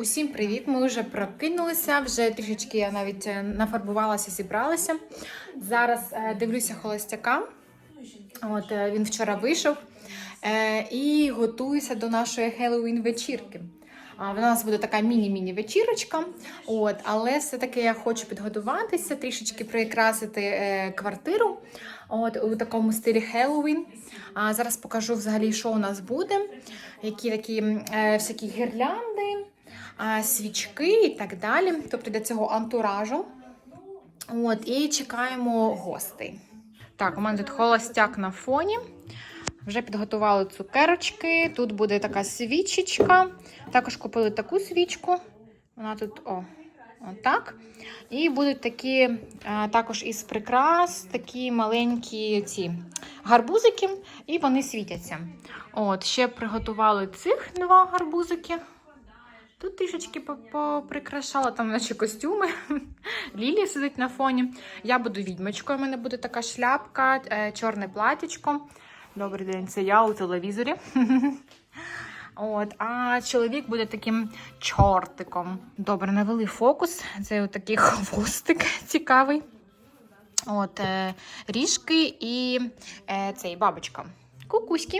Усім привіт! Ми вже прокинулися, вже трішечки я навіть е, нафарбувалася, зібралася. Зараз е, дивлюся холостяка. От е, він вчора вийшов і готуюся до нашої Хеллоуін вечірки. А, Вона у нас буде така міні-міні вечірочка. От, але все-таки я хочу підготуватися, трішечки прикрасити квартиру. От у такому стилі Хеллоуін. А зараз покажу взагалі, що у нас буде. Які такі всякі гірлянди, свічки і так далі. Тобто для цього антуражу. От, і чекаємо гостей. Так, у мене тут холостяк на фоні. Вже підготували цукерочки. Тут буде така свічечка. Також купили таку свічку. Вона тут, о, отак. І будуть такі, також із прикрас, такі маленькі ці гарбузики, і вони світяться. От, ще приготували цих два гарбузики. Тут трішечки поприкрашала, там наче костюми. Лілія сидить на фоні. Я буду відьмочкою. У мене буде така шляпка, е, чорне платічко. Добрий день, це я у телевізорі. От, а чоловік буде таким чортиком. Добре, навели фокус. Це такий хвостик цікавий. От, е, ріжки і е, цей бабочка. Кукуськи.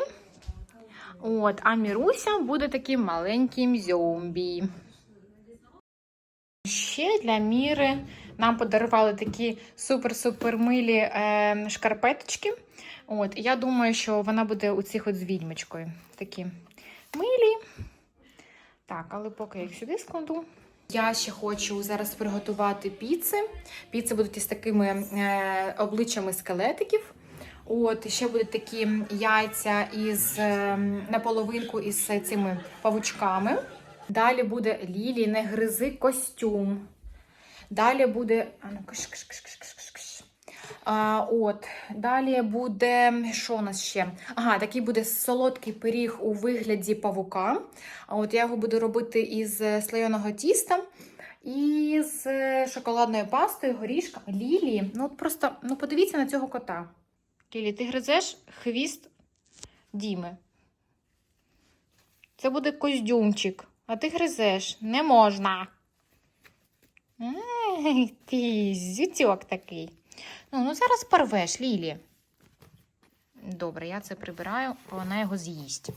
От, а Міруся буде таким маленьким зомбі. Ще для Міри нам подарували такі супер-супер милі е, шкарпеточки. От, я думаю, що вона буде у цих от з відьмочкою. Такі милі. Так, але поки я їх сюди складу. Я ще хочу зараз приготувати піци. Піци будуть із такими е, обличчями скелетиків. От, ще будуть такі яйця із е, наполовинку із цими павучками. Далі буде Лілі, не гризи костюм. Далі буде. А ну, кш, кш, кш, кш, кш, кш. А, от, далі буде. Що у нас ще? Ага, такий буде солодкий пиріг у вигляді павука. А от я його буду робити із слоєного тіста і з шоколадною пастою, горішками. Лілі. Ну, от просто ну, подивіться на цього кота. Лілі, ти гризеш хвіст Діми. Це буде костюмчик, а ти гризеш. Не можна. Ей, ти зютьок такий. Ну, ну зараз порвеш, Лілі. Добре, я це прибираю, вона його з'їсть.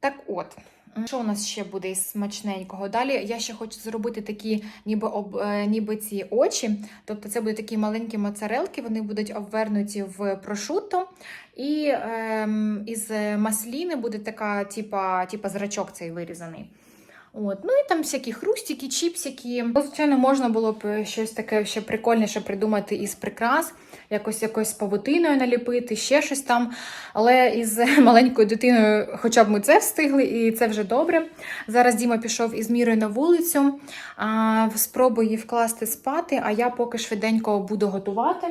Так от, що у нас ще буде із смачненького? Далі я ще хочу зробити такі, ніби об, е, ніби ці очі. Тобто це будуть такі маленькі моцарелки, вони будуть обвернуті в прошутто. І ем, із масліни буде така, типа, типа зрачок цей вирізаний. От. Ну і там всякі хрустики, чіпсики. Ну, Звичайно, можна було б щось таке ще прикольніше придумати із прикрас, якось якось павутиною наліпити, ще щось там. Але із маленькою дитиною, хоча б ми це встигли, і це вже добре. Зараз Діма пішов із мірою на вулицю, а, спробує її вкласти спати, а я поки швиденько буду готувати.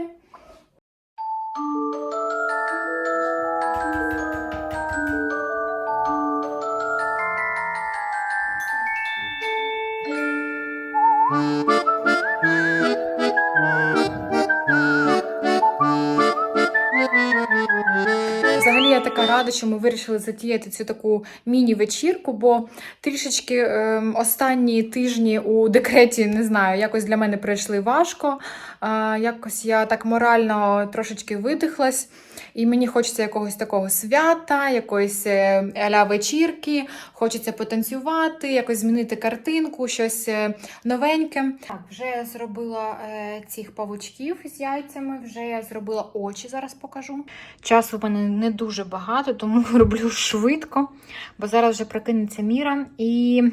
Рада, що ми вирішили затіяти цю таку міні-вечірку, бо трішечки е, останні тижні у декреті, не знаю, якось для мене пройшли важко. Е, якось я так морально трошечки видихлась, і мені хочеться якогось такого свята, якоїсь е, аля вечірки, хочеться потанцювати, якось змінити картинку, щось е, новеньке. Так, вже я зробила е, цих павучків з яйцями, вже я зробила очі, зараз покажу. Часу в мене не дуже багато, тому роблю швидко, бо зараз вже прокинеться міра і.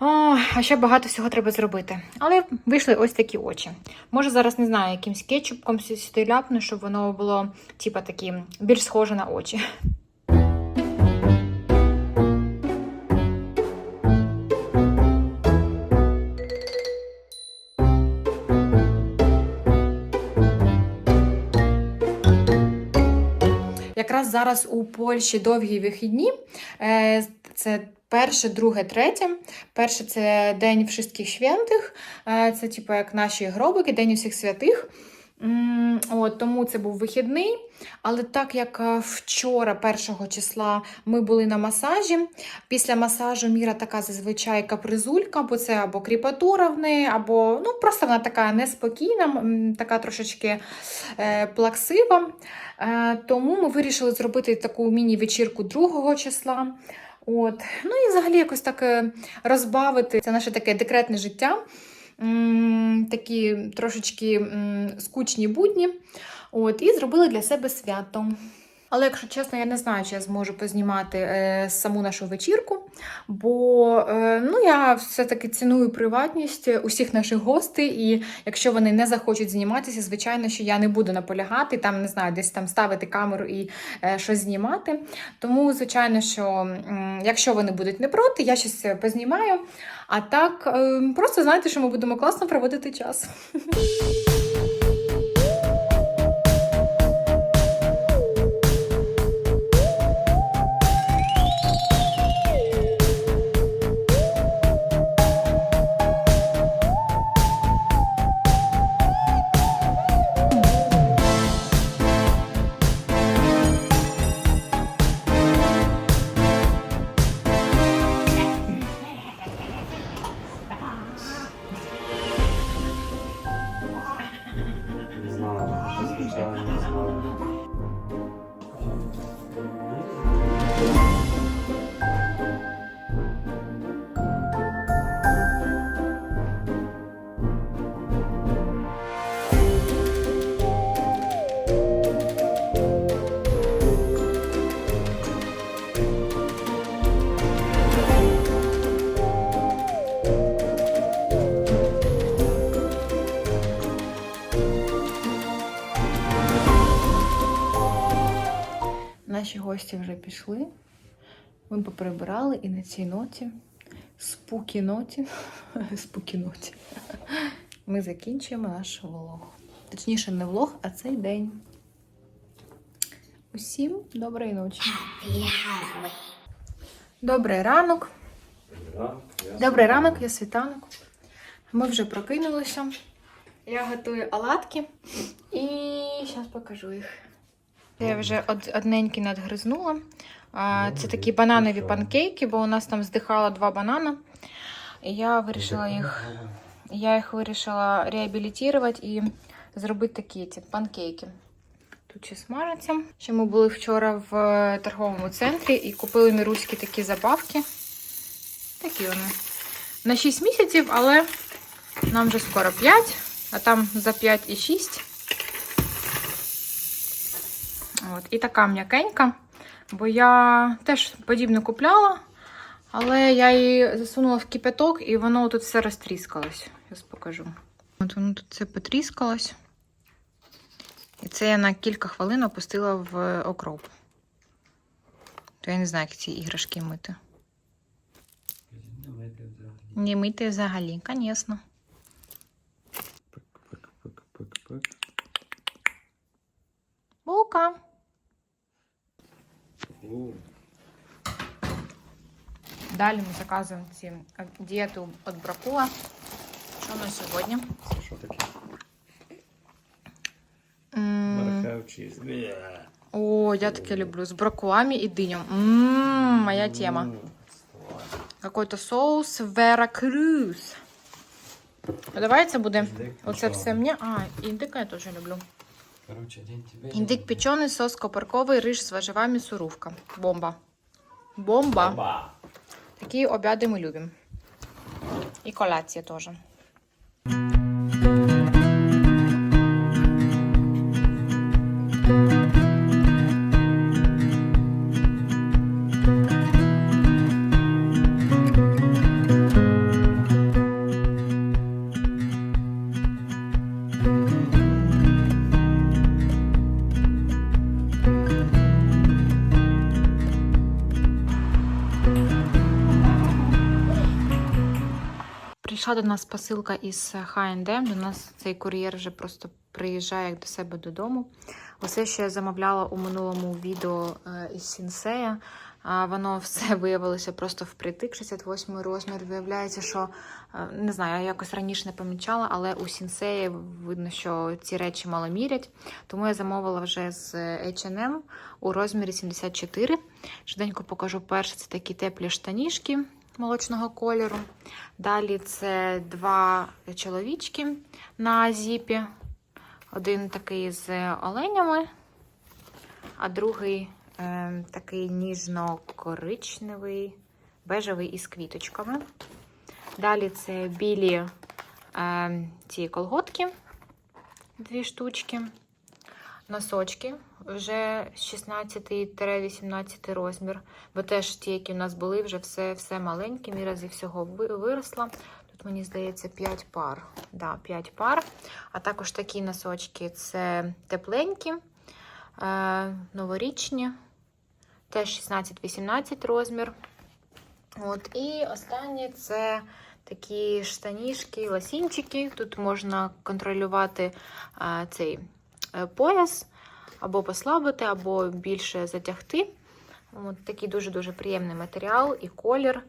О, а ще багато всього треба зробити. Але вийшли ось такі очі. Може, зараз не знаю, якимсь кетчупком сюди ляпну, щоб воно було, типа, такі, більш схоже на очі. Якраз зараз у Польщі довгі вихідні. Е, Це перше, друге, третє. Перше це День Всіх Святих. Е, Це типу як наші гробики, День усіх святих. От, тому це був вихідний. Але так як е, вчора, 1 числа, ми були на масажі, після масажу Міра така зазвичай капризулька, бо це або кріпатура в неї, або ну, просто вона така неспокійна, така трошечки е, плаксива. Е, тому ми вирішили зробити таку міні-вечірку 2 числа. От. Ну і взагалі якось так е, розбавити це наше таке декретне життя. Такі трошечки скучні будні. От, і зробили для себе свято. Але, якщо чесно, я не знаю, чи я зможу познімати е, саму нашу вечірку, бо е, ну, я все-таки ціную приватність усіх наших гостей, і якщо вони не захочуть зніматися, звичайно, що я не буду наполягати, там не знаю, десь там ставити камеру і е, щось знімати. Тому, звичайно, що м, якщо вони будуть не проти, я щось познімаю. А так, е, просто знайте, що ми будемо класно проводити час. гості вже пішли. Ми поприбирали і на цій ноті, спукі ноті, спукі ноті, ми закінчуємо наш влог. Точніше, не влог, а цей день. Усім доброї ночі. Добрий ранок. Добрий ранок, я світанок. Ми вже прокинулися. Я готую оладки і зараз покажу їх. Я вже од- одненькі надгризнула. А, Це такі бананові панкейки, бо у нас там здихало два банана. І я вирішила їх, я їх вирішила реабілітувати і зробити такі ці панкейки. Тут ще смажаться. Ще ми були вчора в е, торговому центрі і купили міруські такі забавки. Такі вони. На 6 місяців, але нам вже скоро 5, а там за 5 і 6. От, і така м'якенька, бо я теж подібну купляла, але я її засунула в кипяток і воно тут все розтріскалось. Зараз покажу. От воно тут все потріскалось. І це я на кілька хвилин опустила в окроп. То я не знаю, як ці іграшки мити. Не мити взагалі, звісно. Пик-пик-пик-пик-пик. Далі ми заказуємо ці е, дієту від бракула. Що на сьогодні? Це що таке? М, О, я таке люблю. З брокколами і динем. Ммм, моя тема. Какой-то соус. А Давай це буде. Оце все мені. А, індика я теж люблю. Індик печений, сос копарковий, риж з виживами, сурувка. Бомба. Бомба. Бомба. Такі обяди ми любимо. І коляція теж. Прийшла до нас посилка із H&M. До нас цей кур'єр вже просто приїжджає до себе додому. Усе, що я замовляла у минулому відео е, із Сінсея, воно все виявилося просто впритик, 68 розмір. Виявляється, що е, не знаю, я якось раніше не помічала, але у сінсеї видно, що ці речі мало мірять. Тому я замовила вже з H&M у розмірі 74. Швиденько покажу перше, це такі теплі штанішки молочного кольору. Далі це два чоловічки на зіпі. Один такий з оленями, а другий е, такий ніжно-коричневий, бежевий із квіточками. Далі це білі е, ці колготки, дві штучки, носочки вже 16-18 розмір, бо теж ті, які у нас були, вже все, все маленькі, міра зі всього виросла. Тут, мені здається, 5 пар. Да, 5 пар. А також такі носочки це тепленькі, е, новорічні, теж 16-18 розмір. От, і останні це такі штанішки, ласінчики. Тут можна контролювати е, цей е, пояс, або послабити, або більше затягти. От, такий дуже-дуже приємний матеріал і колір.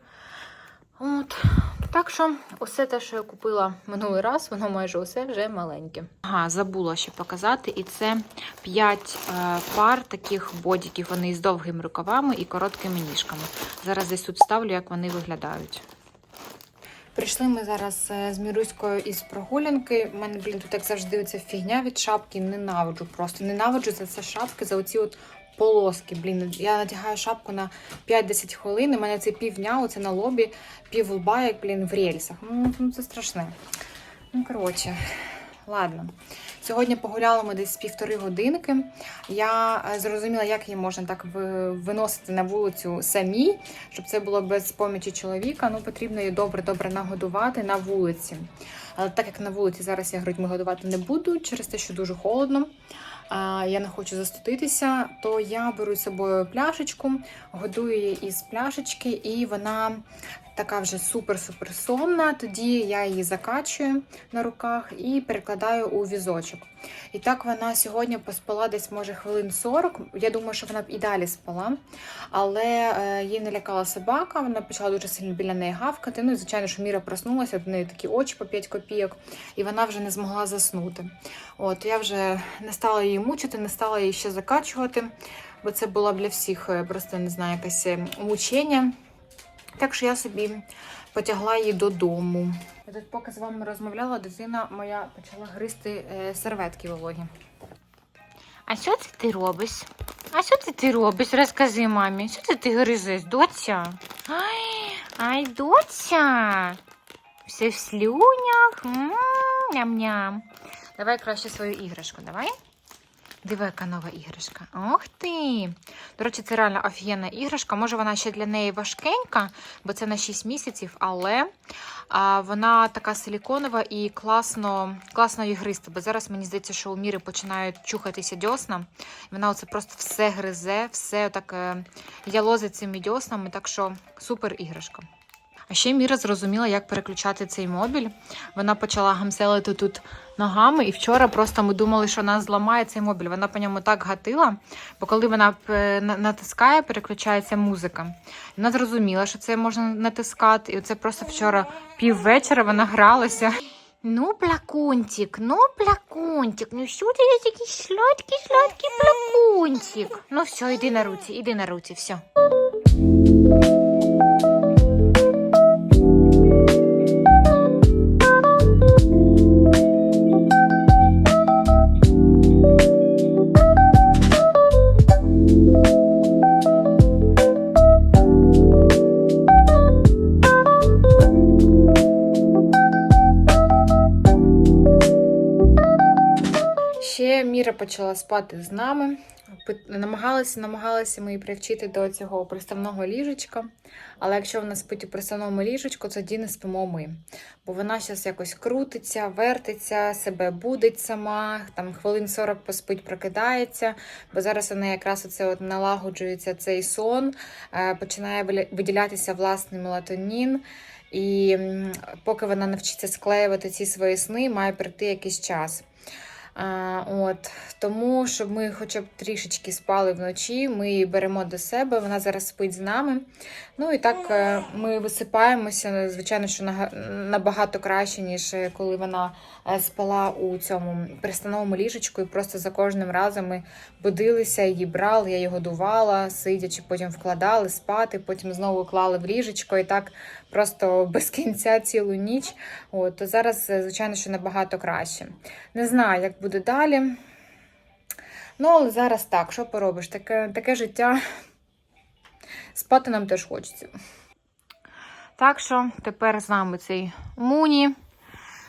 От. Так що, усе те, що я купила минулий раз, воно майже усе вже маленьке. Ага, забула ще показати. І це 5 е, пар таких бодіків. Вони з довгими рукавами і короткими ніжками. Зараз десь тут ставлю, як вони виглядають. Прийшли ми зараз е, з Міруською із прогулянки. У мене, блін, тут як завжди оця фігня від шапки. Ненавиджу просто. Ненавиджу за це шапки, за оці от полоски. Блін, я надягаю шапку на 5-10 хвилин. У мене це півдня, оце на лобі, пів лба, як, блін, в рельсах. Ну, ну, це страшне. Ну, коротше, ладно. Сьогодні погуляли ми десь півтори годинки. Я е, зрозуміла, як її можна так виносити на вулицю самі, щоб це було без помічі чоловіка. Ну, потрібно її добре-добре нагодувати на вулиці. Але так як на вулиці зараз я грудьми годувати не буду, через те, що дуже холодно, я не хочу застудитися, то я беру з собою пляшечку, годую її із пляшечки, і вона така вже супер-супер сонна. Тоді я її закачую на руках і перекладаю у візочок. І так вона сьогодні поспала десь, може, хвилин 40. Я думаю, що вона б і далі спала. Але е, її не лякала собака, вона почала дуже сильно біля неї гавкати. Ну і звичайно, що Міра проснулася, в неї такі очі по 5 копійок, і вона вже не змогла заснути. От я вже не стала її мучити, не стала її ще закачувати, бо це було для всіх е, просто не знаю, якесь е, мучення. Так що я собі потягла її додому. Я тут поки з вами розмовляла, дитина моя почала гризти е, серветки вологі. А що це ти робиш? А що це ти робиш? Розкажи мамі. Що це ти гризеш, доця? Ай, ай, доця. Все в слюнях. Ням-ням. Давай краще свою іграшку, давай. Диви, яка нова іграшка. Ох ти! До речі, це реально офігенна іграшка. Може, вона ще для неї важкенька, бо це на 6 місяців, але а, вона така силіконова і класно, класно її гризти. Бо зараз мені здається, що у Міри починають чухатися дьосна. Вона оце просто все гризе, все так е, ялозить цими дьоснами, так що супер іграшка. А ще Міра зрозуміла, як переключати цей мобіль. Вона почала гамселити тут ногами, і вчора просто ми думали, що нас зламає цей мобіль. Вона по ньому так гатила, бо коли вона е, натискає, переключається музика. Вона зрозуміла, що це можна натискати. І це просто вчора піввечора вона гралася. Ну, плакунтик, ну, плакунтик, ну що ти є такий сладкий, сладкий плакунтик? Ну все, іди на руці, іди на руці, все. Почала спати з нами. Намагалися, намагалися ми її привчити до цього приставного ліжечка. Але якщо вона спить у приставному ліжечку, тоді не спимо ми. Бо вона зараз якось крутиться, вертиться, себе будить сама, там хвилин 40 поспить, прокидається. Бо зараз неї якраз оце от налагоджується цей сон, е, починає виділятися власний мелатонін. І поки вона навчиться склеювати ці свої сни, має прийти якийсь час. От тому, щоб ми хоча б трішечки спали вночі, ми її беремо до себе. Вона зараз спить з нами. Ну і так е, ми висипаємося. Звичайно, що набагато краще, ніж е, коли вона е, спала у цьому пристановому ліжечку, і просто за кожним разом ми будилися, її брали, я її годувала, сидячи, потім вкладали спати, потім знову клали в ліжечко, і так просто без кінця цілу ніч. От то зараз, звичайно, що набагато краще. Не знаю, як буде далі. Ну, але зараз так, що поробиш? Таке, таке життя. Спати нам теж хочеться. Так що тепер з нами цей муні,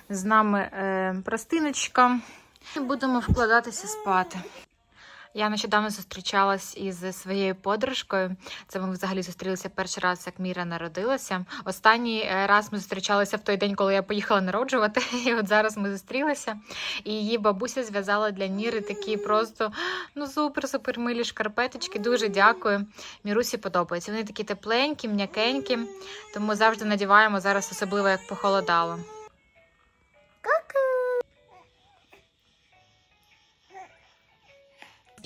з нами е, простиночка. І будемо вкладатися спати. Я нещодавно зустрічалась із своєю подружкою. Це ми взагалі зустрілися перший раз, як Міра народилася. Останній е, раз ми зустрічалися в той день, коли я поїхала народжувати. І от зараз ми зустрілися. І її бабуся зв'язала для Міри такі просто ну супер-супер милі шкарпеточки. Дуже дякую. Мірусі подобається. Вони такі тепленькі, м'якенькі, тому завжди надіваємо зараз, особливо як похолодало.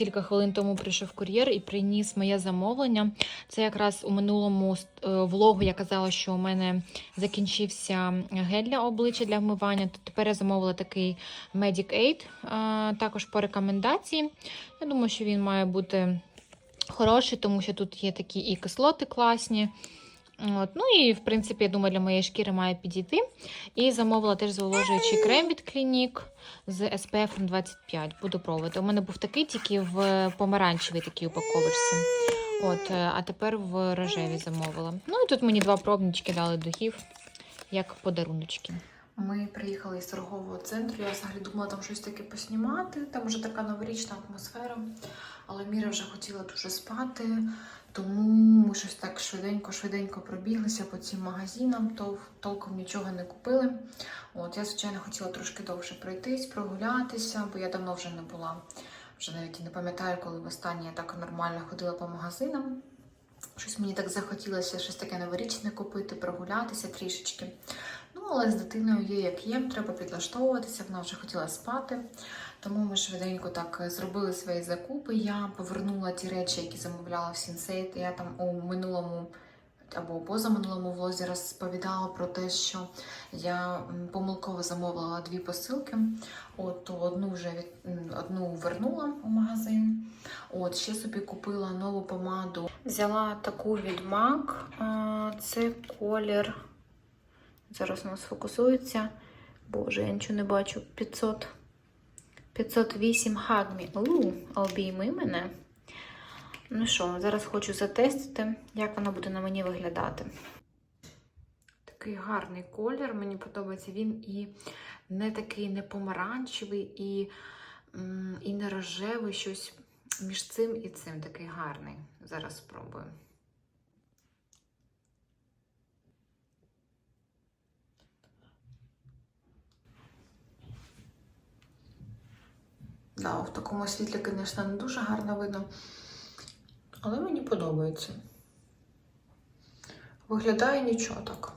Кілька хвилин тому прийшов кур'єр і приніс моє замовлення. Це якраз у минулому е, влогу я казала, що у мене закінчився гель для обличчя для вмивання. Тепер я замовила такий Medic Aid, е, також по рекомендації. Я думаю, що він має бути хороший, тому що тут є такі і кислоти класні. От. Ну і, в принципі, я думаю, для моєї шкіри має підійти. І замовила теж зволожуючий крем від клінік з SPF 25. Буду пробувати. У мене був такий тільки в помаранчевій такій упаковочці. От, е, а тепер в рожеві замовила. Ну і тут мені два пробнички дали духів, як подаруночки. Ми приїхали із торгового центру. Я взагалі думала там щось таке поснімати. Там вже така новорічна атмосфера. Але Міра вже хотіла дуже спати. Тому ми щось так швиденько-швиденько пробіглися по цим магазинам, то толком нічого не купили. От я, звичайно, хотіла трошки довше пройтись, прогулятися, бо я давно вже не була. Вже навіть і не пам'ятаю, коли востаннє я так нормально ходила по магазинам. Щось мені так захотілося щось таке новорічне купити, прогулятися трішечки. Ну, але з дитиною є як є, треба підлаштовуватися, вона вже хотіла спати. Тому ми швиденько так зробили свої закупи. Я повернула ті речі, які замовляла в Сінсейт. Я там у минулому або позаминулому влозі розповідала про те, що я помилково замовила дві посилки. От одну вже від одну вернула у магазин. От ще собі купила нову помаду. Взяла таку від MAC. Це колір. Зараз у нас фокусується. Боже, я нічого не бачу. 500. 508 хагмі. У, обійми мене. Ну що, зараз хочу затестити, як вона буде на мені виглядати. Такий гарний колір, мені подобається він і не такий не помаранчевий, і, і не рожевий, щось між цим і цим такий гарний. Зараз спробую. Да, в такому світлі, звісно, не дуже гарно видно. Але мені подобається. Виглядає нічого так.